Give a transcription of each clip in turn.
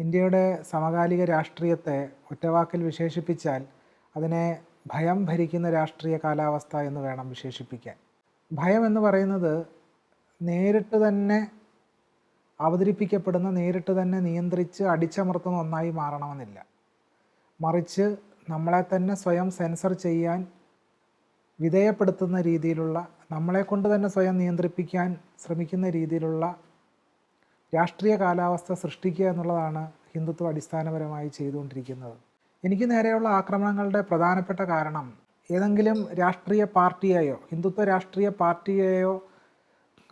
ഇന്ത്യയുടെ സമകാലിക രാഷ്ട്രീയത്തെ ഒറ്റവാക്കിൽ വിശേഷിപ്പിച്ചാൽ അതിനെ ഭയം ഭരിക്കുന്ന രാഷ്ട്രീയ കാലാവസ്ഥ എന്ന് വേണം വിശേഷിപ്പിക്കാൻ. ഭയം എന്ന് പറയുന്നത് നേരിട്ട് തന്നെ അവതരിപ്പിക്കപ്പെടുന്ന നേരിട്ട് തന്നെ നിയന്ത്രിച്ച് അടിച്ചമർത്തുന്ന ഒന്നായി മാറണമെന്നില്ല. മറിച്ച് നമ്മളെ തന്നെ സ്വയം സെൻസർ ചെയ്യാൻ വിധേയപ്പെടുത്തുന്ന രീതിയിലുള്ള നമ്മളെ കൊണ്ട് തന്നെ സ്വയം നിയന്ത്രിപ്പിക്കാൻ ശ്രമിക്കുന്ന രീതിയിലുള്ള രാഷ്ട്രീയ കാലാവസ്ഥ സൃഷ്ടിക്കുക എന്നുള്ളതാണ് ഹിന്ദുത്വം അടിസ്ഥാനപരമായി ചെയ്തുകൊണ്ടിരിക്കുന്നത്. എനിക്ക് നേരെയുള്ള ആക്രമണങ്ങളുടെ പ്രധാനപ്പെട്ട കാരണം ഏതെങ്കിലും രാഷ്ട്രീയ പാർട്ടിയെയോ ഹിന്ദുത്വ രാഷ്ട്രീയ പാർട്ടിയെയോ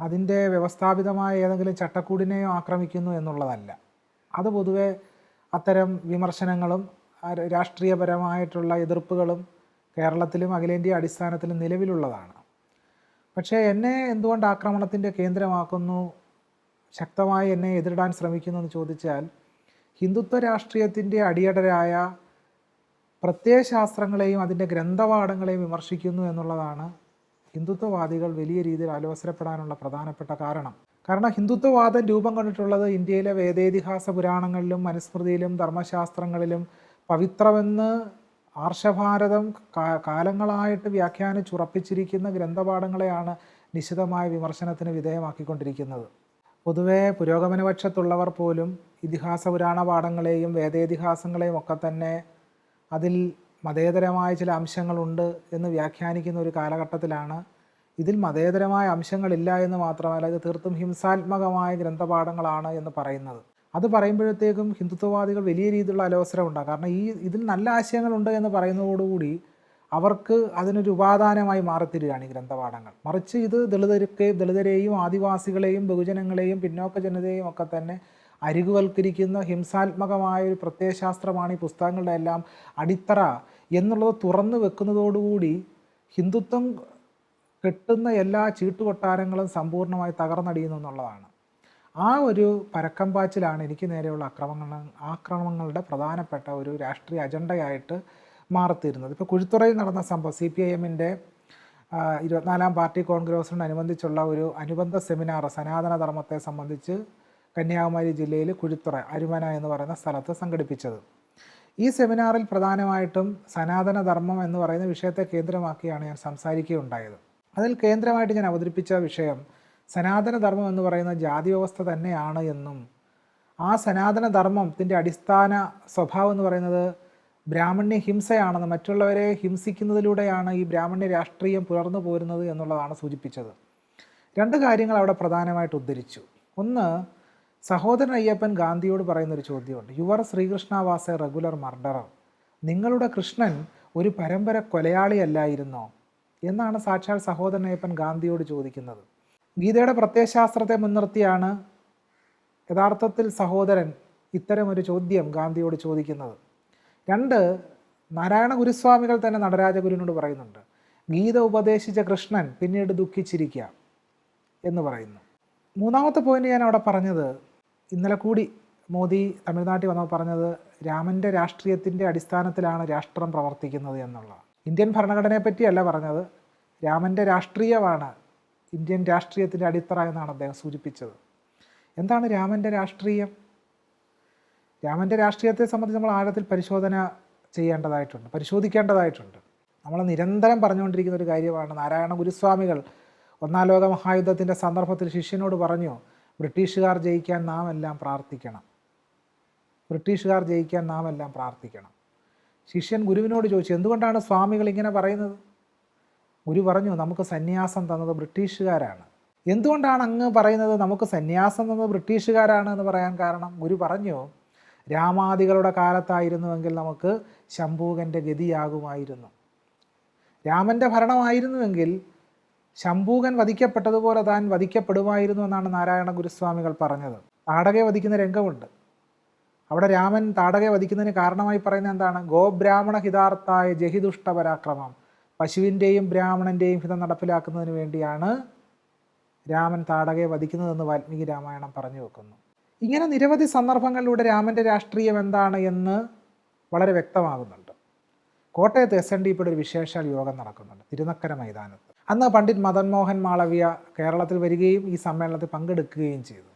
അതിന്റെ വ്യവസ്ഥാപിതമായ ഏതെങ്കിലും ചട്ടക്കൂടിനെയോ ആക്രമിക്കുന്നു എന്നുള്ളതല്ല. അത് പൊതുവെ അത്തരം വിമർശനങ്ങളും രാഷ്ട്രീയപരമായിട്ടുള്ള എതിർപ്പുകളും കേരളത്തിലും അഖിലേന്ത്യ അടിസ്ഥാനത്തിലും നിലവിലുള്ളതാണ്. പക്ഷേ എന്നെ എന്തുകൊണ്ട് ആക്രമണത്തിന്റെ കേന്ദ്രമാക്കുന്നു ശക്തമായി എന്നെ എതിരിടാൻ ശ്രമിക്കുന്നു എന്ന് ചോദിച്ചാൽ ഹിന്ദുത്വ രാഷ്ട്രീയത്തിന്റെ അടിയടരായ പ്രത്യയശാസ്ത്രങ്ങളെയും അതിന്റെ ഗ്രന്ഥപാഠങ്ങളെയും വിമർശിക്കുന്നു എന്നുള്ളതാണ് ഹിന്ദുത്വവാദികൾ വലിയ രീതിയിൽ അലോസരപ്പെടാനുള്ള പ്രധാനപ്പെട്ട കാരണം. കാരണം ഹിന്ദുത്വവാദം രൂപം കൊണ്ടിട്ടുള്ളത് ഇന്ത്യയിലെ വേദേതിഹാസ പുരാണങ്ങളിലും മനുസ്മൃതിയിലും ധർമ്മശാസ്ത്രങ്ങളിലും പവിത്രമെന്ന് ആർഷഭാരതം കാലങ്ങളായിട്ട് വ്യാഖ്യാനിച്ചുറപ്പിച്ചിരിക്കുന്ന ഗ്രന്ഥപാഠങ്ങളെയാണ് നിശിതമായ വിമർശനത്തിന് വിധേയമാക്കിക്കൊണ്ടിരിക്കുന്നത്. പൊതുവെ പുരോഗമനപക്ഷത്തുള്ളവർ പോലും ഇതിഹാസ പുരാണ പാഠങ്ങളെയും വേദേതിഹാസങ്ങളെയും ഒക്കെ തന്നെ അതിൽ മതേതരമായ ചില അംശങ്ങളുണ്ട് എന്ന് വ്യാഖ്യാനിക്കുന്ന ഒരു കാലഘട്ടത്തിലാണ്. ഇതിൽ മതേതരമായ അംശങ്ങളില്ല എന്ന് മാത്രമല്ല ഇത് തീർത്തും ഹിംസാത്മകമായ ഗ്രന്ഥപാഠങ്ങളാണ് എന്ന് പറയുന്നത്. അത് പറയുമ്പോഴത്തേക്കും ഹിന്ദുത്വവാദികൾ വലിയ രീതിയിലുള്ള അലോസരം ഉണ്ടാകും കാരണം ഈ ഇതിൽ നല്ല ആശയങ്ങളുണ്ട് എന്ന് പറയുന്നതോടുകൂടി അവർക്ക് അതിനൊരു ഉപാദാനമായി മാറിത്തരികയാണ് ഈ ഗ്രന്ഥപാഠങ്ങൾ. മറിച്ച് ഇത് ദളിതർക്ക് ദളിതരെയും ആദിവാസികളെയും ബഹുജനങ്ങളെയും പിന്നോക്ക ജനതയെയും ഒക്കെ തന്നെ അരികുവൽക്കരിക്കുന്ന ഹിംസാത്മകമായ ഒരു പ്രത്യയശാസ്ത്രമാണ് ഈ പുസ്തകങ്ങളുടെ എല്ലാം അടിത്തറ എന്നുള്ളത് തുറന്നു വെക്കുന്നതോടുകൂടി ഹിന്ദുത്വം കെട്ടുന്ന എല്ലാ ചീട്ടുകൊട്ടാരങ്ങളും സമ്പൂർണമായി തകർന്നടിയുന്നു എന്നുള്ളതാണ്. ആ ഒരു പരക്കം പാച്ചിലാണ് എനിക്ക് നേരെയുള്ള ആക്രമണങ്ങൾ ആക്രമണങ്ങളുടെ പ്രധാനപ്പെട്ട ഒരു രാഷ്ട്രീയ അജണ്ടയായിട്ട് മാറിത്തീരുന്നത്. ഇപ്പോൾ കുഴിത്തുറയിൽ നടന്ന സംഭവം സി പി ഐ എമ്മിന്റെ ഇരുപത്തിനാലാം പാർട്ടി കോൺഗ്രസിനോടനുബന്ധിച്ചുള്ള ഒരു അനുബന്ധ സെമിനാർ സനാതന ധർമ്മത്തെ സംബന്ധിച്ച് കന്യാകുമാരി ജില്ലയിൽ കുഴിത്തുറ അരുമന എന്ന് പറയുന്ന സ്ഥലത്ത് സംഘടിപ്പിച്ചത്. ഈ സെമിനാറിൽ പ്രധാനമായിട്ടും സനാതന ധർമ്മം എന്ന് പറയുന്ന വിഷയത്തെ കേന്ദ്രമാക്കിയാണ് ഞാൻ സംസാരിക്കുകയുണ്ടായത്. അതിൽ കേന്ദ്രമായിട്ട് ഞാൻ അവതരിപ്പിച്ച വിഷയം സനാതന ധർമ്മം എന്ന് പറയുന്ന ജാതി വ്യവസ്ഥ തന്നെയാണ് എന്നും ആ സനാതന ധർമ്മത്തിന്റെ അടിസ്ഥാന സ്വഭാവം എന്ന് പറയുന്നത് ബ്രാഹ്മണ്യ ഹിംസയാണെന്ന് മറ്റുള്ളവരെ ഹിംസിക്കുന്നതിലൂടെയാണ് ഈ ബ്രാഹ്മണ്യ രാഷ്ട്രീയം പുലർന്നു പോരുന്നത് എന്നുള്ളതാണ് സൂചിപ്പിച്ചത്. രണ്ട് കാര്യങ്ങൾ അവിടെ പ്രധാനമായിട്ട് ഉദ്ധരിച്ചു. ഒന്ന് സഹോദരൻ അയ്യപ്പൻ ഗാന്ധിയോട് പറയുന്നൊരു ചോദ്യമുണ്ട്. Your Srikrishna was a regular murderer. നിങ്ങളുടെ കൃഷ്ണൻ ഒരു പരമ്പര കൊലയാളിയല്ലായിരുന്നോ? എന്നാണ് സാക്ഷാൽ സഹോദരൻ അയ്യപ്പൻ ഗാന്ധിയോട് ചോദിക്കുന്നത്. ഗീതയുടെ പ്രത്യയശാസ്ത്രത്തെ മുൻനിർത്തിയാണ് യഥാർത്ഥത്തിൽ സഹോദരൻ ഇത്തരമൊരു ചോദ്യം ഗാന്ധിയോട് ചോദിക്കുന്നത്. രണ്ട് നാരായണ ഗുരുസ്വാമികൾ തന്നെ നടരാജഗുരുവിനോട് പറയുന്നുണ്ട് ഗീത ഉപദേശിച്ച കൃഷ്ണൻ പിന്നീട് ദുഃഖിച്ചിരിക്കുക എന്ന് പറയുന്നു. മൂന്നാമത്തെ പോയിന്റ് ഞാൻ അവിടെ പറഞ്ഞത് ഇന്നലെ കൂടി മോദി തമിഴ്നാട്ടിൽ വന്നപ്പോൾ പറഞ്ഞത് രാമന്റെ രാഷ്ട്രീയത്തിന്റെ അടിസ്ഥാനത്തിലാണ് രാഷ്ട്രം പ്രവർത്തിക്കുന്നത് എന്നുള്ള. ഇന്ത്യൻ ഭരണഘടനയെ പറ്റിയല്ല പറഞ്ഞത് രാമന്റെ രാഷ്ട്രീയമാണ് ഇന്ത്യൻ രാഷ്ട്രീയത്തിന്റെ അടിത്തറ എന്നാണ് അദ്ദേഹം സൂചിപ്പിച്ചത്. എന്താണ് രാമന്റെ രാഷ്ട്രീയം? രാമന്റെ രാഷ്ട്രീയത്തെ സംബന്ധിച്ച് നമ്മൾ ആഴത്തിൽ പരിശോധന ചെയ്യേണ്ടതായിട്ടുണ്ട് പരിശോധിക്കേണ്ടതായിട്ടുണ്ട്. നമ്മൾ നിരന്തരം പറഞ്ഞുകൊണ്ടിരിക്കുന്ന ഒരു കാര്യമാണ് നാരായണ ഗുരുസ്വാമികൾ ഒന്നാം ലോക മഹായുദ്ധത്തിന്റെ സന്ദർഭത്തിൽ ശിഷ്യനോട് പറഞ്ഞു ബ്രിട്ടീഷുകാർ ജയിക്കാൻ നാം എല്ലാം പ്രാർത്ഥിക്കണം. ബ്രിട്ടീഷുകാർ ജയിക്കാൻ നാം എല്ലാം പ്രാർത്ഥിക്കണം. ശിഷ്യൻ ഗുരുവിനോട് ചോദിച്ചു എന്തുകൊണ്ടാണ് സ്വാമികൾ ഇങ്ങനെ പറയുന്നത്? ഗുരു പറഞ്ഞു നമുക്ക് സന്യാസം തന്നത് ബ്രിട്ടീഷുകാരാണ്. എന്തുകൊണ്ടാണ് അങ്ങ് പറയുന്നത് നമുക്ക് സന്യാസം തന്നത് ബ്രിട്ടീഷുകാരാണ് എന്ന് പറയാൻ കാരണം? ഗുരു പറഞ്ഞു രാമാദികളുടെ കാലത്തായിരുന്നുവെങ്കിൽ നമുക്ക് ശംഭൂകന്റെ ഗതിയാകുമായിരുന്നു. രാമന്റെ ഭരണമായിരുന്നുവെങ്കിൽ ശംഭൂകൻ വധിക്കപ്പെട്ടതുപോലെ താൻ വധിക്കപ്പെടുമായിരുന്നു എന്നാണ് നാരായണ ഗുരുസ്വാമികൾ പറഞ്ഞത്. താടകയെ വധിക്കുന്ന രംഗമുണ്ട്. അവിടെ രാമൻ താടകയെ വധിക്കുന്നതിന് കാരണമായി പറയുന്നത് എന്താണ്? ഗോബ്രാഹ്മണ ഹിതാർത്ഥായ ജഹിദുഷ്ട പരാക്രമം പശുവിന്റെയും ബ്രാഹ്മണന്റെയും ഹിതം നടപ്പിലാക്കുന്നതിന് വേണ്ടിയാണ് രാമൻ താടകയെ വധിക്കുന്നതെന്ന് വാൽമീകി രാമായണം പറഞ്ഞു വെക്കുന്നു. ഇങ്ങനെ നിരവധി സന്ദർഭങ്ങളിലൂടെ രാമന്റെ രാഷ്ട്രീയം എന്താണ് എന്ന് വളരെ വ്യക്തമാകുന്നുണ്ട്. കോട്ടയത്ത് എസ് എൻ ഡി പിയുടെ ഒരു വിശേഷാൽ യോഗം നടക്കുന്നുണ്ട് തിരുനക്കര മൈതാനത്ത്. അന്ന് പണ്ഡിറ്റ് മദൻമോഹൻ മാളവ്യ കേരളത്തിൽ വരികയും ഈ സമ്മേളനത്തിൽ പങ്കെടുക്കുകയും ചെയ്തു.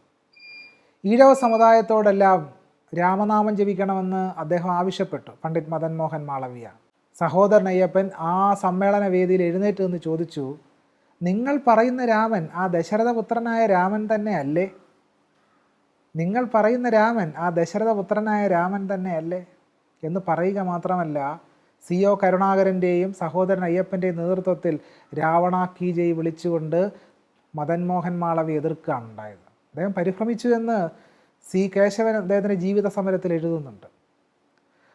ഈഴവ സമുദായത്തോടെല്ലാം രാമനാമം ജപിക്കണമെന്ന് അദ്ദേഹം ആവശ്യപ്പെട്ടു പണ്ഡിറ്റ് മദൻമോഹൻ മാളവ്യ. സഹോദരൻ അയ്യപ്പൻ ആ സമ്മേളന വേദിയിൽ എഴുന്നേറ്റ് നിന്ന് ചോദിച്ചു നിങ്ങൾ പറയുന്ന രാമൻ ആ ദശരഥപുത്രനായ രാമൻ തന്നെ അല്ലേ? നിങ്ങൾ പറയുന്ന രാമൻ ആ ദശരഥപുത്രനായ രാമൻ തന്നെ അല്ലേ എന്ന് പറയുക മാത്രമല്ല സി ഒ കരുണാകരന്റെയും സഹോദരൻ അയ്യപ്പന്റെയും നേതൃത്വത്തിൽ രാവണ കി വിളിച്ചുകൊണ്ട് മദൻ മോഹൻ മാളവി എതിർക്കുകയാണ് ഉണ്ടായത്. അദ്ദേഹം പരിഭ്രമിച്ചു എന്ന് സി കേശവൻ അദ്ദേഹത്തിന്റെ ജീവിത സമരത്തിൽ എഴുതുന്നുണ്ട്.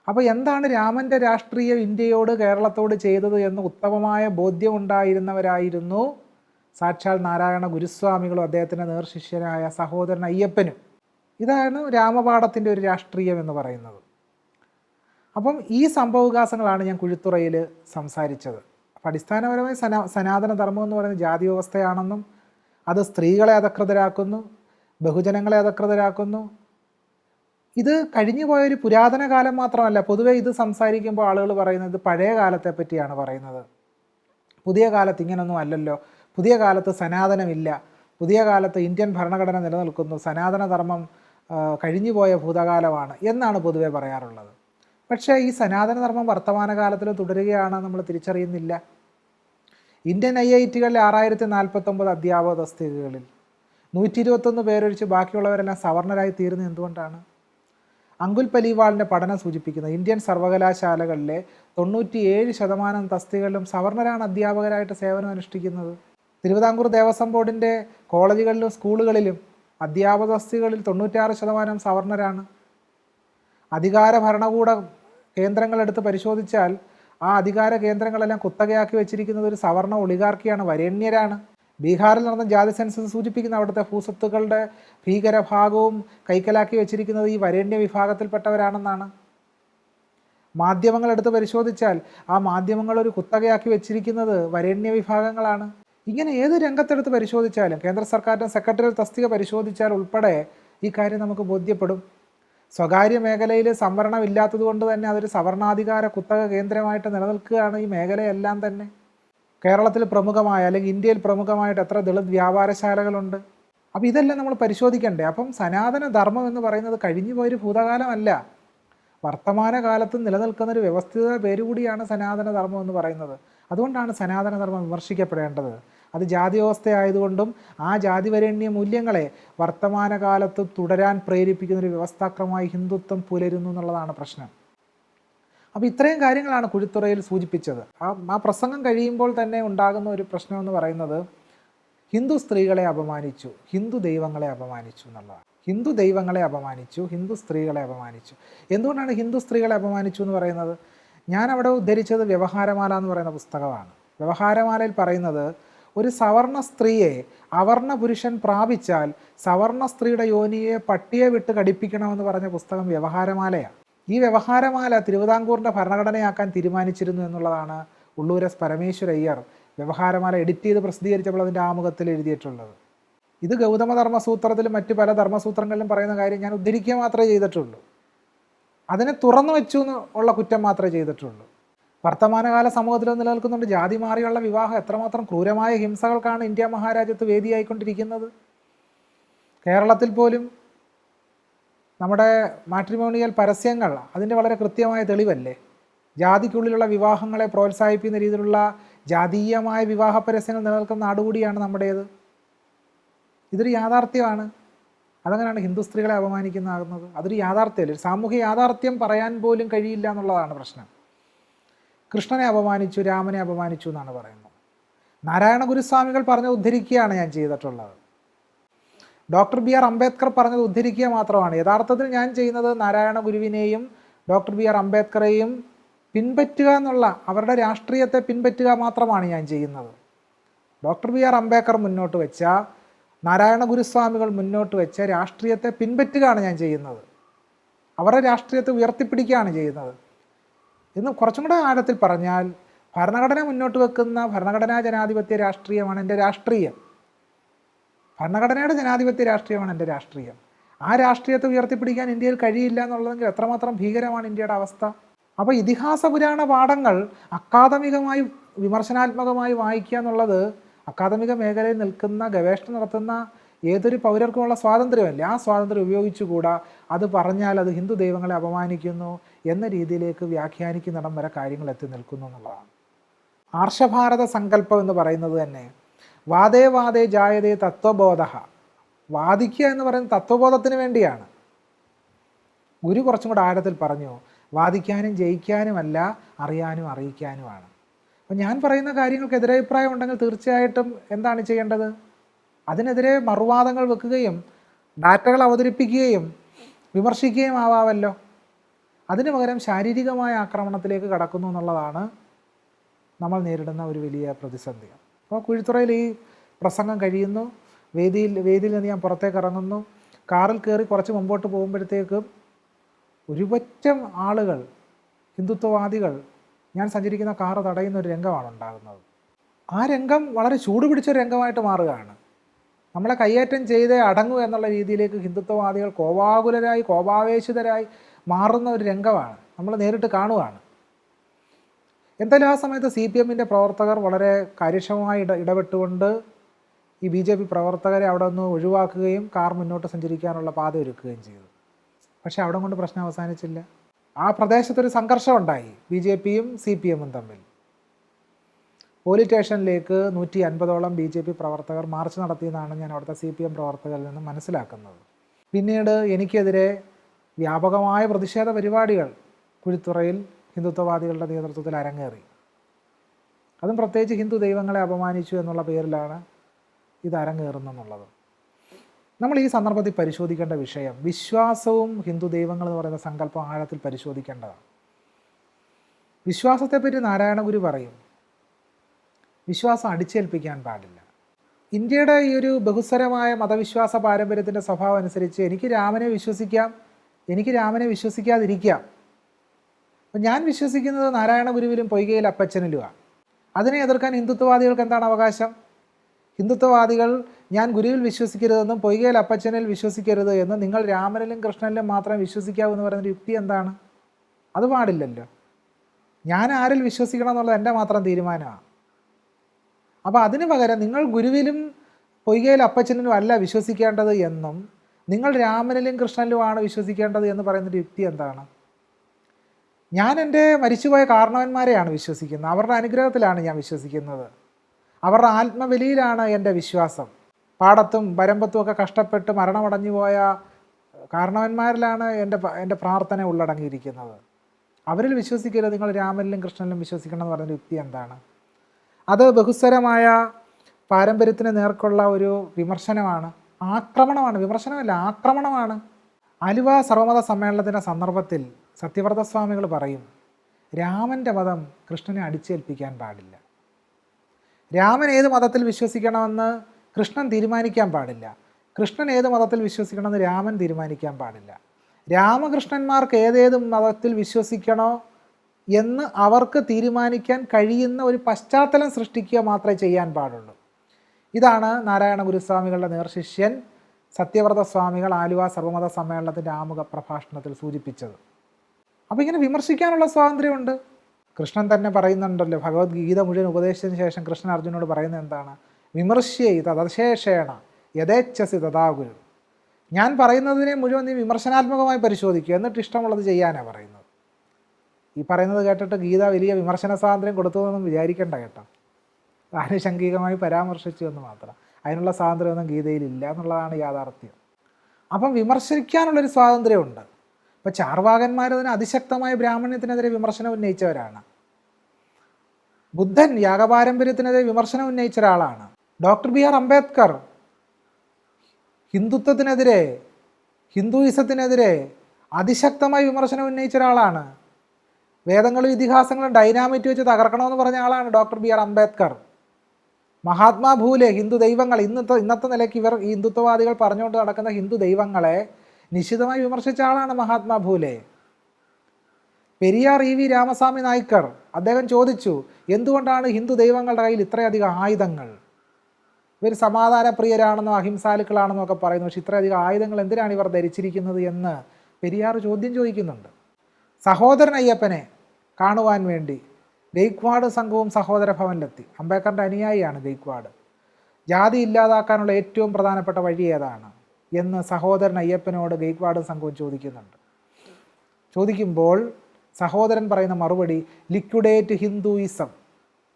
അപ്പോൾ എന്താണ് രാമന്റെ രാഷ്ട്രീയം ഇന്ത്യയോട് കേരളത്തോട് ചെയ്തത് എന്ന് ഉത്തമമായ ബോധ്യമുണ്ടായിരുന്നവരായിരുന്നു? സാക്ഷാൽ നാരായണ ഗുരുസ്വാമികളും അദ്ദേഹത്തിന്റെ നേർശിഷ്യനായ സഹോദരൻ അയ്യപ്പനും. ഇതാണ് രാമപാഠത്തിന്റെ ഒരു രാഷ്ട്രീയം എന്ന് പറയുന്നത്. അപ്പം ഈ സംഭവവികാസങ്ങളാണ് ഞാൻ കുഴിത്തുറയിൽ സംസാരിച്ചത്. അപ്പം അടിസ്ഥാനപരമായി സനാ സനാതന ധർമ്മം എന്ന് പറയുന്നത് ജാതി വ്യവസ്ഥയാണെന്നും അത് സ്ത്രീകളെ അധകൃതരാക്കുന്നു ബഹുജനങ്ങളെ അധകൃതരാക്കുന്നു. ഇത് കഴിഞ്ഞു പോയൊരു പുരാതന കാലം മാത്രമല്ല പൊതുവേ ഇത് സംസാരിക്കുമ്പോൾ ആളുകൾ പറയുന്നത് പഴയ കാലത്തെ പറ്റിയാണ് പറയുന്നത്. പുതിയ കാലത്ത് ഇങ്ങനൊന്നും അല്ലല്ലോ. പുതിയ കാലത്ത് സനാതനമില്ല. പുതിയ കാലത്ത് ഇന്ത്യൻ ഭരണഘടന നിലനിൽക്കുന്നു. സനാതന ധർമ്മം കഴിഞ്ഞുപോയ ഭൂതകാലമാണ് എന്നാണ് പൊതുവെ പറയാറുള്ളത്. പക്ഷേ ഈ സനാതനധർമ്മം വർത്തമാനകാലത്തിൽ തുടരുകയാണ് നമ്മൾ തിരിച്ചറിയുന്നില്ല. ഇന്ത്യൻ ഐ ഐ ടികളിലെ ആറായിരത്തി നാൽപ്പത്തൊമ്പത് അധ്യാപക തസ്തികകളിൽ നൂറ്റി ഇരുപത്തൊന്ന് പേരൊഴിച്ച് ബാക്കിയുള്ളവരെല്ലാം സവർണരായി തീരുന്നത് എന്തുകൊണ്ടാണ്? അങ്കുൽ പലിവാളിന്റെ പഠനം സൂചിപ്പിക്കുന്നത് ഇന്ത്യൻ സർവകലാശാലകളിലെ തൊണ്ണൂറ്റിയേഴ് ശതമാനം തസ്തികകളിലും സവർണരാണ് അധ്യാപകരായിട്ട് സേവനം അനുഷ്ഠിക്കുന്നത് തിരുവിതാംകൂർ ദേവസ്വം ബോർഡിന്റെ കോളേജുകളിലും സ്കൂളുകളിലും അധ്യാപക തസ്തികകളിൽ തൊണ്ണൂറ്റാറ് ശതമാനം സവർണരാണ്. അധികാര ഭരണകൂട കേന്ദ്രങ്ങളെടുത്ത് പരിശോധിച്ചാൽ ആ അധികാര കേന്ദ്രങ്ങളെല്ലാം കുത്തകയാക്കി വെച്ചിരിക്കുന്നത് ഒരു സവർണ ഒളികാർക്കിയാണ് വരേണ്യരാണ്. ബീഹാറിൽ നടന്ന ജാതി സെൻസസ് സൂചിപ്പിക്കുന്ന അവിടുത്തെ ഭൂസ്വത്തുക്കളുടെ ഭീകരഭാഗവും കൈക്കലാക്കി വെച്ചിരിക്കുന്നത് ഈ വരേണ്യ വിഭാഗത്തിൽപ്പെട്ടവരാണെന്നാണ്. മാധ്യമങ്ങൾ എടുത്ത് പരിശോധിച്ചാൽ ആ മാധ്യമങ്ങൾ ഒരു കുത്തകയാക്കി വെച്ചിരിക്കുന്നത് വരേണ്യ വിഭാഗങ്ങളാണ്. ഇങ്ങനെ ഏത് രംഗത്തെടുത്ത് പരിശോധിച്ചാലും കേന്ദ്ര സർക്കാരിന്റെ സെക്രട്ടറി തസ്തിക പരിശോധിച്ചാൽ ഉൾപ്പെടെ ഈ കാര്യം നമുക്ക് ബോധ്യപ്പെടും. സ്വകാര്യ മേഖലയിൽ സംവരണം ഇല്ലാത്തതുകൊണ്ട് തന്നെ അതൊരു സവർണാധികാര കുത്തക കേന്ദ്രമായിട്ട് നിലനിൽക്കുകയാണ് ഈ മേഖലയെല്ലാം തന്നെ. കേരളത്തിൽ പ്രമുഖമായ അല്ലെങ്കിൽ ഇന്ത്യയിൽ പ്രമുഖമായിട്ട് എത്ര ദളിത് വ്യാപാരശാലകളുണ്ട്. അപ്പോൾ ഇതെല്ലാം നമ്മൾ പരിശോധിക്കണ്ടേ? അപ്പം സനാതന ധർമ്മം എന്ന് പറയുന്നത് കഴിഞ്ഞു പോയൊരു ഭൂതകാലമല്ല. വർത്തമാനകാലത്ത് നിലനിൽക്കുന്ന ഒരു വ്യവസ്ഥിത പേരുകൂടിയാണ് സനാതന ധർമ്മം എന്ന് പറയുന്നത്. അതുകൊണ്ടാണ് സനാതന ധർമ്മം വിമർശിക്കപ്പെടേണ്ടത്. അത് ജാതി വ്യവസ്ഥയായതുകൊണ്ടും ആ ജാതിവരേണ്യ മൂല്യങ്ങളെ വർത്തമാനകാലത്ത് തുടരാൻ പ്രേരിപ്പിക്കുന്ന ഒരു വ്യവസ്ഥാക്രമമായി ഹിന്ദുത്വം പുലരുന്നു എന്നുള്ളതാണ് പ്രശ്നം. അപ്പോൾ ഇത്രയും കാര്യങ്ങളാണ് കുഴിത്തുറയിൽ സൂചിപ്പിച്ചത്. ആ ആ പ്രസംഗം കഴിയുമ്പോൾ തന്നെ ഉണ്ടാകുന്ന ഒരു പ്രശ്നം എന്ന് പറയുന്നത് ഹിന്ദു സ്ത്രീകളെ അപമാനിച്ചു ഹിന്ദു ദൈവങ്ങളെ അപമാനിച്ചു എന്നുള്ളതാണ്. ഹിന്ദു ദൈവങ്ങളെ അപമാനിച്ചു ഹിന്ദു സ്ത്രീകളെ അപമാനിച്ചു. എന്തുകൊണ്ടാണ് ഹിന്ദു സ്ത്രീകളെ അപമാനിച്ചു എന്ന് പറയുന്നത്? ഞാൻ അവിടെ ഉദ്ധരിച്ചത് വ്യവഹാരമാല എന്ന് പറയുന്ന പുസ്തകമാണ്. വ്യവഹാരമാലയിൽ പറയുന്നത് ഒരു സവർണ സ്ത്രീയെ അവർണ പുരുഷൻ പ്രാപിച്ചാൽ സവർണ സ്ത്രീയുടെ യോനിയെ പട്ടിയെ വിട്ട് കടിപ്പിക്കണമെന്ന് പറഞ്ഞ പുസ്തകം വ്യവഹാരമാലയാണ്. ഈ വ്യവഹാരമാല തിരുവിതാംകൂറിന്റെ ഭരണഘടനയാക്കാൻ തീരുമാനിച്ചിരുന്നു എന്നുള്ളതാണ് ഉള്ളൂരസ് പരമേശ്വരയ്യർ വ്യവഹാരമാല എഡിറ്റ് ചെയ്ത് പ്രസിദ്ധീകരിച്ചപ്പോൾ അതിന്റെ ആമുഖത്തിൽ എഴുതിയിട്ടുള്ളത്. ഇത് ഗൗതമധർമ്മസൂത്രത്തിലും മറ്റു പല ധർമ്മസൂത്രങ്ങളിലും പറയുന്ന കാര്യം ഞാൻ ഉദ്ധരിക്കുക മാത്രമേ ചെയ്തിട്ടുള്ളൂ. അതിനെ തുറന്നു വെച്ചു എന്ന് ഉള്ള കുറ്റം മാത്രമേ ചെയ്തിട്ടുള്ളൂ. വർത്തമാനകാല സമൂഹത്തിൽ നിലനിൽക്കുന്നുണ്ട്. ജാതി മാറിയുള്ള വിവാഹം എത്രമാത്രം ക്രൂരമായ ഹിംസകൾക്കാണ് ഇന്ത്യ മഹാരാജ്യത്ത് വേദിയായിക്കൊണ്ടിരിക്കുന്നത്. കേരളത്തിൽ പോലും നമ്മുടെ മാട്രിമോണിയൽ പരസ്യങ്ങൾ അതിന്റെ വളരെ കൃത്യമായ തെളിവല്ലേ? ജാതിക്കുള്ളിലുള്ള വിവാഹങ്ങളെ പ്രോത്സാഹിപ്പിക്കുന്ന രീതിയിലുള്ള ജാതീയമായ വിവാഹ പരസ്യങ്ങൾ നിലനിൽക്കുന്ന നാടുകൂടിയാണ് നമ്മുടേത്. ഇതൊരു യാഥാർത്ഥ്യമാണ്. അതങ്ങനെയാണ് ഹിന്ദു സ്ത്രീകളെ അപമാനിക്കുന്നതാകുന്നത്. അതൊരു യാഥാർത്ഥ്യമല്ല? ഒരു സാമൂഹ്യ യാഥാർത്ഥ്യം പറയാൻ പോലും കഴിയില്ല എന്നുള്ളതാണ് പ്രശ്നം. കൃഷ്ണനെ അപമാനിച്ചു രാമനെ അപമാനിച്ചു എന്നാണ് പറയുന്നത്. നാരായണ ഗുരുസ്വാമികൾ പറഞ്ഞത് ഉദ്ധരിക്കുകയാണ് ഞാൻ ചെയ്തിട്ടുള്ളത്. ഡോക്ടർ ബി ആർ അംബേദ്കർ പറഞ്ഞത് ഉദ്ധരിക്കുക മാത്രമാണ്. യഥാർത്ഥത്തിൽ ഞാൻ ചെയ്യുന്നത് നാരായണ ഗുരുവിനെയും ഡോക്ടർ ബി ആർ അംബേദ്കറെയും പിൻപറ്റുക എന്നുള്ള അവരുടെ രാഷ്ട്രീയത്തെ പിൻപറ്റുക മാത്രമാണ് ഞാൻ ചെയ്യുന്നത്. ഡോക്ടർ ബി ആർ അംബേദ്കർ മുന്നോട്ട് വെച്ച നാരായണ ഗുരുസ്വാമികൾ മുന്നോട്ട് വെച്ച രാഷ്ട്രീയത്തെ പിൻപറ്റുകയാണ് ഞാൻ ചെയ്യുന്നത്. അവരുടെ രാഷ്ട്രീയത്തെ ഉയർത്തിപ്പിടിക്കുകയാണ് ചെയ്യുന്നത്. ഇന്ന് കുറച്ചും കൂടെ ആഴത്തിൽ പറഞ്ഞാൽ ഭരണഘടന മുന്നോട്ട് വെക്കുന്ന ഭരണഘടനാ ജനാധിപത്യ രാഷ്ട്രീയമാണ് എന്റെ രാഷ്ട്രീയം. ഭരണഘടനയുടെ ജനാധിപത്യ രാഷ്ട്രീയമാണ് എന്റെ രാഷ്ട്രീയം. ആ രാഷ്ട്രീയത്തെ ഉയർത്തിപ്പിടിക്കാൻ ഇന്ത്യയിൽ കഴിയില്ല എന്നുള്ളതെങ്കിൽ എത്രമാത്രം ഭീകരമാണ് ഇന്ത്യയുടെ അവസ്ഥ? അപ്പോൾ ഇതിഹാസ പുരാണ പാഠങ്ങൾ അക്കാദമികമായി വിമർശനാത്മകമായി വായിക്കുക എന്നുള്ളത് അക്കാദമിക മേഖലയിൽ നിൽക്കുന്ന ഗവേഷണം നടത്തുന്ന ഏതൊരു പൗരർക്കുമുള്ള സ്വാതന്ത്ര്യമല്ലേ? ആ സ്വാതന്ത്ര്യം ഉപയോഗിച്ചുകൂടാ? അത് പറഞ്ഞാൽ അത് ഹിന്ദു ദൈവങ്ങളെ അപമാനിക്കുന്നു എന്ന രീതിയിലേക്ക് വ്യാഖ്യാനിക്കുന്നിടം വരെ കാര്യങ്ങൾ എത്തി നിൽക്കുന്നു എന്നുള്ളതാണ്. ആർഷഭാരത സങ്കല്പം എന്ന് പറയുന്നത് തന്നെ വാദേ വാദേ ജായതേ തത്വബോധ. വാദിക്കുക എന്ന് പറയുന്നത് തത്വബോധത്തിന് വേണ്ടിയാണ്. ഗുരു കുറച്ചും കൂടെ ആഴത്തിൽ പറഞ്ഞു വാദിക്കാനും ജയിക്കാനുമല്ല അറിയാനും അറിയിക്കാനുമാണ്. അപ്പം ഞാൻ പറയുന്ന കാര്യങ്ങൾക്ക് എതിരഭിപ്രായം ഉണ്ടെങ്കിൽ തീർച്ചയായിട്ടും എന്താണ് ചെയ്യേണ്ടത്? അതിനെതിരെ മറുവാദങ്ങൾ വെക്കുകയും ഡാറ്റകൾ അവതരിപ്പിക്കുകയും വിമർശിക്കുകയും ആവാമല്ലോ. അതിനു പകരം ശാരീരികമായ ആക്രമണത്തിലേക്ക് കടക്കുന്നു എന്നുള്ളതാണ് നമ്മൾ നേരിടുന്ന ഒരു വലിയ പ്രതിസന്ധി. അപ്പോൾ കുഴിത്തുറയിൽ ഈ പ്രസംഗം കഴിയുന്നു. വേദിയിൽ വേദിയിൽ നിന്ന് ഞാൻ പുറത്തേക്ക് ഇറങ്ങുന്നു. കാറിൽ കയറി കുറച്ച് മുമ്പോട്ട് പോകുമ്പോഴത്തേക്കും ഒരുപറ്റം ആളുകൾ ഹിന്ദുത്വവാദികൾ ഞാൻ സഞ്ചരിക്കുന്ന കാറ് തടയുന്ന ഒരു രംഗമാണ് ഉണ്ടാകുന്നത്. ആ രംഗം വളരെ ചൂടുപിടിച്ച രംഗമായിട്ട് മാറുകയാണ്. നമ്മളെ കയ്യേറ്റം ചെയ്തേ അടങ്ങൂ എന്നുള്ള രീതിയിലേക്ക് ഹിന്ദുത്വവാദികൾ കോപാകുലരായി കോപാവേശിതരായി മാറുന്ന ഒരു രംഗമാണ് നമ്മൾ നേരിട്ട് കാണുവാണ്. എന്തായാലും ആ സമയത്ത് സി പി എമ്മിന്റെ പ്രവർത്തകർ വളരെ കാര്യക്ഷമമായി ഇട ഇടപെട്ടുകൊണ്ട് ഈ ബി ജെ പി പ്രവർത്തകരെ അവിടെ നിന്ന് ഒഴിവാക്കുകയും കാർ മുന്നോട്ട് സഞ്ചരിക്കാനുള്ള പാത ഒരുക്കുകയും ചെയ്തു. പക്ഷേ അവിടെ കൊണ്ട് പ്രശ്നം അവസാനിച്ചില്ല. ആ പ്രദേശത്തൊരു സംഘർഷമുണ്ടായി ബി ജെ പിയും സി പി എമ്മും തമ്മിൽ. പോലീസ് സ്റ്റേഷനിലേക്ക് നൂറ്റി അൻപതോളം ബി ജെ പി പ്രവർത്തകർ മാർച്ച് നടത്തിയെന്നാണ് ഞാൻ അവിടുത്തെ സി പി എം പ്രവർത്തകരിൽ നിന്ന് മനസ്സിലാക്കുന്നത്. പിന്നീട് എനിക്കെതിരെ വ്യാപകമായ പ്രതിഷേധ പരിപാടികൾ കുഴിത്തുറയിൽ ഹിന്ദുത്വവാദികളുടെ നേതൃത്വത്തിൽ അരങ്ങേറി. അതും പ്രത്യേകിച്ച് ഹിന്ദു ദൈവങ്ങളെ അപമാനിച്ചു എന്നുള്ള പേരിലാണ് ഇത് അരങ്ങേറുന്നെന്നുള്ളത് നമ്മൾ ഈ സന്ദർഭത്തിൽ പരിശോധിക്കേണ്ട വിഷയം വിശ്വാസവും ഹിന്ദു ദൈവങ്ങൾ എന്ന് പറയുന്ന സങ്കല്പം ആഴത്തിൽ പരിശോധിക്കേണ്ടതാണ്. വിശ്വാസത്തെപ്പറ്റി നാരായണഗുരു പറയും വിശ്വാസം അടിച്ചേൽപ്പിക്കാൻ പാടില്ല. ഇന്ത്യയുടെ ഈ ഒരു ബഹുസ്വരമായ മതവിശ്വാസ പാരമ്പര്യത്തിന്റെ സ്വഭാവം അനുസരിച്ച് എനിക്ക് രാമനെ വിശ്വസിക്കാം എനിക്ക് രാമനെ വിശ്വസിക്കാതിരിക്കാം. അപ്പം ഞാൻ വിശ്വസിക്കുന്നത് നാരായണ ഗുരുവിലും പൊയ്കയിൽ അപ്പച്ചനിലുമാണ് അതിനെ എതിർക്കാൻ ഹിന്ദുത്വവാദികൾക്ക് എന്താണ് അവകാശം? ഹിന്ദുത്വവാദികൾ ഞാൻ ഗുരുവിൽ വിശ്വസിക്കരുതെന്നും പൊയ്കയിൽ അപ്പച്ചനിൽ വിശ്വസിക്കരുത് എന്ന് നിങ്ങൾ രാമനിലും കൃഷ്ണനിലും മാത്രം വിശ്വസിക്കാവൂ എന്ന് പറയുന്ന യുക്തി എന്താണ്? അത് പാടില്ലല്ലോ. ഞാൻ ആരിൽ വിശ്വസിക്കണം എന്നുള്ളത് എന്റെ മാത്രം തീരുമാനമാണ് അപ്പോൾ അതിന് പകരം നിങ്ങൾ ഗുരുവിലും പൊയ്കയിൽ അപ്പച്ചനിലും അല്ല വിശ്വസിക്കേണ്ടത് എന്നും നിങ്ങൾ രാമനിലും കൃഷ്ണനിലുമാണ് വിശ്വസിക്കേണ്ടത് എന്ന് പറയുന്നൊരു യുക്തി എന്താണ്? ഞാൻ എന്റെ മരിച്ചുപോയ കാരണവന്മാരെയാണ് വിശ്വസിക്കുന്നത്. അവരുടെ അനുഗ്രഹത്തിലാണ് ഞാൻ വിശ്വസിക്കുന്നത്. അവരുടെ ആത്മബലിയിലാണ് എന്റെ വിശ്വാസം. പാടത്തും വരമ്പത്തും ഒക്കെ കഷ്ടപ്പെട്ട് മരണമടഞ്ഞു പോയ കാരണവന്മാരിലാണ് എന്റെ എന്റെ പ്രാർത്ഥന ഉള്ളടങ്ങിയിരിക്കുന്നത്. അവരിൽ വിശ്വസിക്കരുത്. നിങ്ങൾ രാമനിലും കൃഷ്ണനിലും വിശ്വസിക്കണം എന്ന് പറയുന്ന യുക്തി എന്താണ്? അത് ബഹുസ്വരമായ പാരമ്പര്യത്തിന് നേർക്കുള്ള ഒരു വിമർശനമാണ്. ആക്രമണമാണ്. വിമർശനമല്ല ആക്രമണമാണ്. ആലുവ സർവമത സമ്മേളനത്തിന്റെ സന്ദർഭത്തിൽ സത്യവ്രത സ്വാമികൾ പറയും രാമന്റെ മതം കൃഷ്ണനെ അടിച്ചേൽപ്പിക്കാൻ പാടില്ല. രാമൻ ഏത് മതത്തിൽ വിശ്വസിക്കണമെന്ന് കൃഷ്ണൻ തീരുമാനിക്കാൻ പാടില്ല. കൃഷ്ണൻ ഏത് മതത്തിൽ വിശ്വസിക്കണമെന്ന് രാമൻ തീരുമാനിക്കാൻ പാടില്ല. രാമകൃഷ്ണന്മാർക്ക് ഏതേത് മതത്തിൽ വിശ്വസിക്കണോ എന്ന് അവർക്ക് തീരുമാനിക്കാൻ കഴിയുന്ന ഒരു പശ്ചാത്തലം സൃഷ്ടിക്കുക മാത്രമേ ചെയ്യാൻ പാടുള്ളൂ. ഇതാണ് നാരായണ ഗുരുസ്വാമികളുടെ നേർശിഷ്യൻ സത്യവ്രത സ്വാമികൾ ആലുവ സർവമത സമ്മേളനത്തിന്റെ ആമുഖ പ്രഭാഷണത്തിൽ സൂചിപ്പിച്ചത്. അപ്പോൾ ഇങ്ങനെ വിമർശിക്കാനുള്ള സ്വാതന്ത്ര്യമുണ്ട്? കൃഷ്ണൻ തന്നെ പറയുന്നുണ്ടല്ലോ ഭഗവത്ഗീത മുഴുവൻ ഉപദേശിച്ചതിന് ശേഷം കൃഷ്ണൻ അർജുനോട് പറയുന്നത് എന്താണ്? വിമർശ്യൈ തദശേഷേണ യഥേച്ഛസി തഥാ ഗുരു ഞാൻ പറയുന്നതിനെ മുഴുവൻ നീ വിമർശനാത്മകമായി പരിശോധിക്കുക എന്നിട്ട് ഇഷ്ടമുള്ളത് ചെയ്യാനാണ് പറയുന്നത്. ഈ പറയുന്നത് കേട്ടിട്ട് ഗീത വലിയ വിമർശന സ്വാതന്ത്ര്യം കൊടുത്തതെന്നും വിചാരിക്കേണ്ട കേട്ടോ. ആനുഷംഗികമായി പരാമർശിച്ചു എന്ന് മാത്രം. അതിനുള്ള സ്വാതന്ത്ര്യമൊന്നും ഗീതയിലില്ല എന്നുള്ളതാണ് യാഥാർത്ഥ്യം. അപ്പം വിമർശിക്കാനുള്ളൊരു സ്വാതന്ത്ര്യമുണ്ട്. ഇപ്പം ചാർവാകന്മാർ അതിന് അതിശക്തമായ ബ്രാഹ്മണ്യത്തിനെതിരെ വിമർശനം ഉന്നയിച്ചവരാണ്. ബുദ്ധൻ യാഗപാരമ്പര്യത്തിനെതിരെ വിമർശനം ഉന്നയിച്ച ഒരാളാണ്. ഡോക്ടർ ബി ആർ അംബേദ്കർ ഹിന്ദുത്വത്തിനെതിരെ ഹിന്ദുയിസത്തിനെതിരെ അതിശക്തമായി വിമർശനം ഉന്നയിച്ച ഒരാളാണ്. വേദങ്ങളും ഇതിഹാസങ്ങളും ഡൈനാമിറ്റ് വെച്ച് തകർക്കണമെന്ന് പറഞ്ഞ ആളാണ് doctor B R Ambedkar. Mahatma Phule Hindu ദൈവങ്ങൾ. ഇന്നത്തെ ഇന്നത്തെ നിലയ്ക്ക് ഇവർ ഈ ഹിന്ദുത്വവാദികൾ പറഞ്ഞുകൊണ്ട് നടക്കുന്ന ഹിന്ദു ദൈവങ്ങളെ നിശിതമായി വിമർശിച്ച ആളാണ് മഹാത്മാ ഭൂലെ. പെരിയാർ ഇ വി രാമസ്വാമി നായ്ക്കർ അദ്ദേഹം ചോദിച്ചു എന്തുകൊണ്ടാണ് ഹിന്ദു ദൈവങ്ങളുടെ കയ്യിൽ ഇത്രയധികം ആയുധങ്ങൾ? ഇവർ സമാധാന സമാധാനപ്രിയരാണെന്നോ അഹിംസാലുക്കളാണെന്നോ ഒക്കെ പറയുന്നു. പക്ഷെ ഇത്രയധികം ആയുധങ്ങൾ എന്തിനാണ് ഇവർ ധരിച്ചിരിക്കുന്നത് എന്ന് പെരിയാർ ചോദ്യം ചോദിക്കുന്നുണ്ട്. സഹോദരൻ അയ്യപ്പനെ കാണുവാൻ വേണ്ടി ഗെയ്ക്വാഡ് സംഘവും സഹോദര ഭവനിലെത്തി. അംബേദ്കറിന്റെ അനുയായിയാണ് ഗെയ്ക്വാഡ് ജാതി ഇല്ലാതാക്കാനുള്ള ഏറ്റവും പ്രധാനപ്പെട്ട വഴി ഏതാണ് എന്ന് സഹോദരൻ അയ്യപ്പനോട് ഗെയ്ക്വാഡ് സംഘവും ചോദിക്കുന്നുണ്ട്. ചോദിക്കുമ്പോൾ സഹോദരൻ പറയുന്ന മറുപടി ലിക്വിഡേറ്റ് ഹിന്ദുയിസം.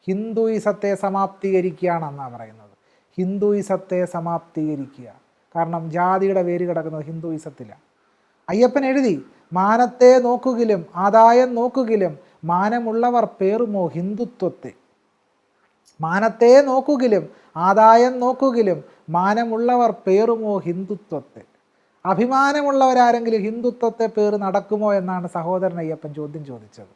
ഹിന്ദുയിസത്തെ സമാപ്തീകരിക്കുകയാണെന്നാണ് പറയുന്നത്. ഹിന്ദുയിസത്തെ സമാപ്തീകരിക്കുക. കാരണം ജാതിയുടെ വേര് കിടക്കുന്നത് ഹിന്ദുയിസത്തിലാണ്. അയ്യപ്പൻ എഴുതി മാനത്തെ നോക്കുകിലും ആദായം നോക്കുകിലും മാനമുള്ളവർ പേറുമോ ഹിന്ദുത്വത്തെ? മാനത്തെ നോക്കുകിലും ആദായം നോക്കുകിലും മാനമുള്ളവർ പേറുമോ ഹിന്ദുത്വത്തെ? അഭിമാനമുള്ളവരാരെങ്കിലും ഹിന്ദുത്വത്തെ പേർ നടക്കുമോ എന്നാണ് സഹോദരൻ അയ്യപ്പൻ ചോദ്യം ചോദിച്ചത്.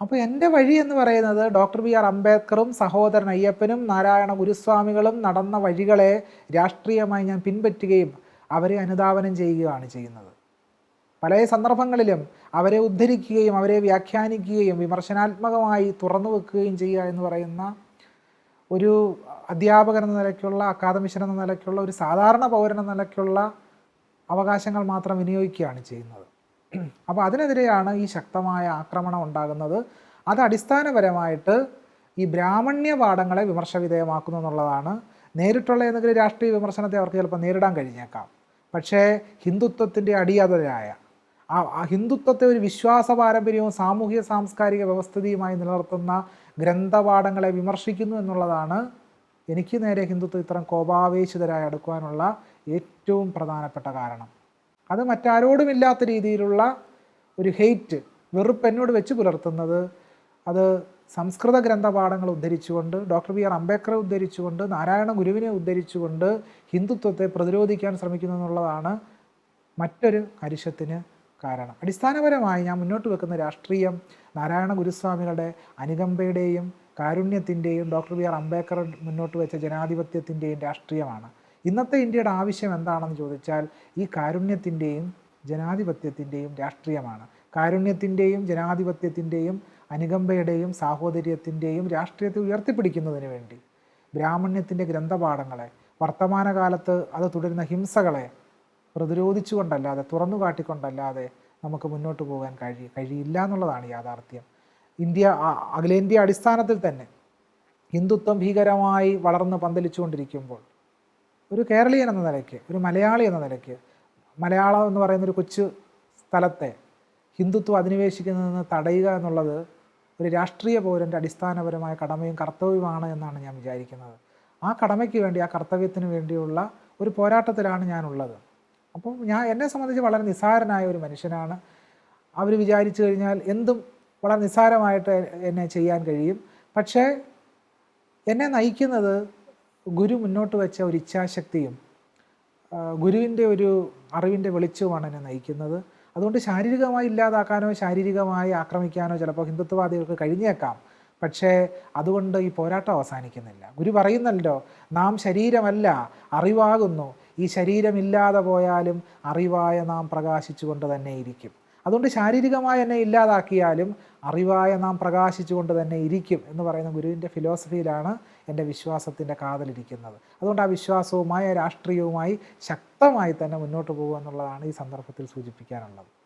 അപ്പോൾ എന്റെ വഴി എന്ന് പറയുന്നത് ഡോക്ടർ ബി ആർ അംബേദ്കറും സഹോദരൻ അയ്യപ്പനും നാരായണ ഗുരുസ്വാമികളും നടന്ന വഴികളെ രാഷ്ട്രീയമായി ഞാൻ പിൻപറ്റുകയും അവരെ അനുധാവനം ചെയ്യുകയാണ് ചെയ്യുന്നത്. പല സന്ദർഭങ്ങളിലും അവരെ ഉദ്ധരിക്കുകയും അവരെ വ്യാഖ്യാനിക്കുകയും വിമർശനാത്മകമായി തുറന്നു വെക്കുകയും ചെയ്യുക എന്ന് പറയുന്ന ഒരു അധ്യാപകൻ എന്ന നിലയ്ക്കുള്ള അക്കാദമിഷൻ എന്ന നിലയ്ക്കുള്ള ഒരു സാധാരണ പൗരൻ എന്ന നിലയ്ക്കുള്ള അവകാശങ്ങൾ മാത്രം വിനിയോഗിക്കുകയാണ് ചെയ്യുന്നത്. അപ്പോൾ അതിനെതിരെയാണ് ഈ ശക്തമായ ആക്രമണം ഉണ്ടാകുന്നത്. അത് അടിസ്ഥാനപരമായിട്ട് ഈ ബ്രാഹ്മണ്യ പാഠങ്ങളെ വിമർശ വിധേയമാക്കുന്നു എന്നുള്ളതാണ്. നേരിട്ടുള്ള ഏതെങ്കിലും രാഷ്ട്രീയ വിമർശനത്തെ അവർക്ക് ചിലപ്പോൾ നേരിടാൻ കഴിഞ്ഞേക്കാം. പക്ഷേ ഹിന്ദുത്വത്തിന്റെ അടിയാതരായ ആ ഹിന്ദുത്വത്തെ ഒരു വിശ്വാസ പാരമ്പര്യവും സാമൂഹിക സാംസ്കാരിക വ്യവസ്ഥിതിയുമായി നിലനിർത്തുന്ന ഗ്രന്ഥപാഠങ്ങളെ വിമർശിക്കുന്നു എന്നുള്ളതാണ് എനിക്ക് നേരെ ഹിന്ദുത്വം ഇത്തരം കോപാവേശിതരായി അടുക്കുവാനുള്ള ഏറ്റവും പ്രധാനപ്പെട്ട കാരണം. അത് മറ്റാരോടുമില്ലാത്ത രീതിയിലുള്ള ഒരു ഹെയ്റ്റ് വെറുപ്പ് എന്നോട് വെച്ച് പുലർത്തുന്നത് അത് സംസ്കൃത ഗ്രന്ഥപാഠങ്ങൾ ഉദ്ധരിച്ചുകൊണ്ട് ഡോക്ടർ ബി ആർ അംബേദ്കറെ ഉദ്ധരിച്ചുകൊണ്ട് നാരായണ ഗുരുവിനെ ഉദ്ധരിച്ചുകൊണ്ട് ഹിന്ദുത്വത്തെ പ്രതിരോധിക്കാൻ ശ്രമിക്കുന്നു എന്നുള്ളതാണ് മറ്റൊരു അരിശത്തിന് കാരണം. അടിസ്ഥാനപരമായി ഞാൻ മുന്നോട്ട് വെക്കുന്ന രാഷ്ട്രീയം നാരായണ ഗുരുസ്വാമികളുടെ അനുകമ്പയുടെയും കാരുണ്യത്തിന്റെയും ഡോക്ടർ ബി ആർ അംബേദ്കർ മുന്നോട്ട് വെച്ച ജനാധിപത്യത്തിന്റെയും രാഷ്ട്രീയമാണ്. ഇന്നത്തെ ഇന്ത്യയുടെ ആവശ്യം എന്താണെന്ന് ചോദിച്ചാൽ ഈ കാരുണ്യത്തിന്റെയും ജനാധിപത്യത്തിന്റെയും രാഷ്ട്രീയമാണ്. കാരുണ്യത്തിന്റെയും ജനാധിപത്യത്തിന്റെയും അനുകമ്പയുടെയും സാഹോദര്യത്തിന്റെയും രാഷ്ട്രീയത്തെ ഉയർത്തിപ്പിടിക്കുന്നതിന് വേണ്ടി ബ്രാഹ്മണ്യത്തിന്റെ ഗ്രന്ഥപാഠങ്ങളെ വർത്തമാനകാലത്ത് അത് തുടരുന്ന ഹിംസകളെ പ്രതിരോധിച്ചുകൊണ്ടല്ലാതെ തുറന്നു കാട്ടിക്കൊണ്ടല്ലാതെ നമുക്ക് മുന്നോട്ട് പോകാൻ കഴിയും കഴിയില്ല എന്നുള്ളതാണ് യാഥാർത്ഥ്യം. ഇന്ത്യ അഖിലേന്ത്യ അടിസ്ഥാനത്തിൽ തന്നെ ഹിന്ദുത്വം ഭീകരമായി വളർന്ന് പന്തലിച്ചുകൊണ്ടിരിക്കുമ്പോൾ ഒരു കേരളീയൻ എന്ന നിലയ്ക്ക് ഒരു മലയാളി എന്ന നിലയ്ക്ക് മലയാളം എന്ന് പറയുന്ന ഒരു കൊച്ചു സ്ഥലത്തെ ഹിന്ദുത്വം അധിനിവേശിക്കുന്നതെന്ന് തടയുക എന്നുള്ളത് ഒരു രാഷ്ട്രീയ പൗരന്റെ അടിസ്ഥാനപരമായ കടമയും കർത്തവ്യമാണ് എന്നാണ് ഞാൻ വിചാരിക്കുന്നത്. ആ കടമയ്ക്ക് വേണ്ടി ആ കർത്തവ്യത്തിന് വേണ്ടിയുള്ള ഒരു പോരാട്ടത്തിലാണ് ഞാനുള്ളത്. അപ്പം ഞാൻ എന്നെ സംബന്ധിച്ച് വളരെ നിസ്സാരനായ ഒരു മനുഷ്യനാണ്. അവർ വിചാരിച്ചു കഴിഞ്ഞാൽ എന്തും വളരെ നിസ്സാരമായിട്ട് എന്നെ ചെയ്യാൻ കഴിയും. പക്ഷേ എന്നെ നയിക്കുന്നത് ഗുരു മുന്നോട്ട് വെച്ച ഒരു ഇച്ഛാശക്തിയും ഗുരുവിന്റെ ഒരു അറിവിന്റെ വെളിച്ചവുമാണ് എന്നെ നയിക്കുന്നത്. അതുകൊണ്ട് ശാരീരികമായി ഇല്ലാതാക്കാനോ ശാരീരികമായി ആക്രമിക്കാനോ ചിലപ്പോൾ ഹിന്ദുത്വവാദികൾക്ക് കഴിഞ്ഞേക്കാം. പക്ഷേ അതുകൊണ്ട് ഈ പോരാട്ടം അവസാനിക്കുന്നില്ല. ഗുരു പറയുന്നല്ലോ നാം ശരീരമല്ല അറിവാകുന്നു. ഈ ശരീരമില്ലാതെ പോയാലും അറിവായ നാം പ്രകാശിച്ചുകൊണ്ട് തന്നെ ഇരിക്കും. അതുകൊണ്ട് ശാരീരികമായി എന്നെ ഇല്ലാതാക്കിയാലും അറിവായ നാം പ്രകാശിച്ചുകൊണ്ട് തന്നെ ഇരിക്കും എന്ന് പറയുന്ന ഗുരുവിന്റെ ഫിലോസഫിയിലാണ് എന്റെ വിശ്വാസത്തിന്റെ കാതലിരിക്കുന്നത്. അതുകൊണ്ട് ആ വിശ്വാസവുമായി രാഷ്ട്രീയവുമായി ശക്തമായി തന്നെ മുന്നോട്ട് പോകുക എന്നുള്ളതാണ് ഈ സന്ദർഭത്തിൽ സൂചിപ്പിക്കാനുള്ളത്.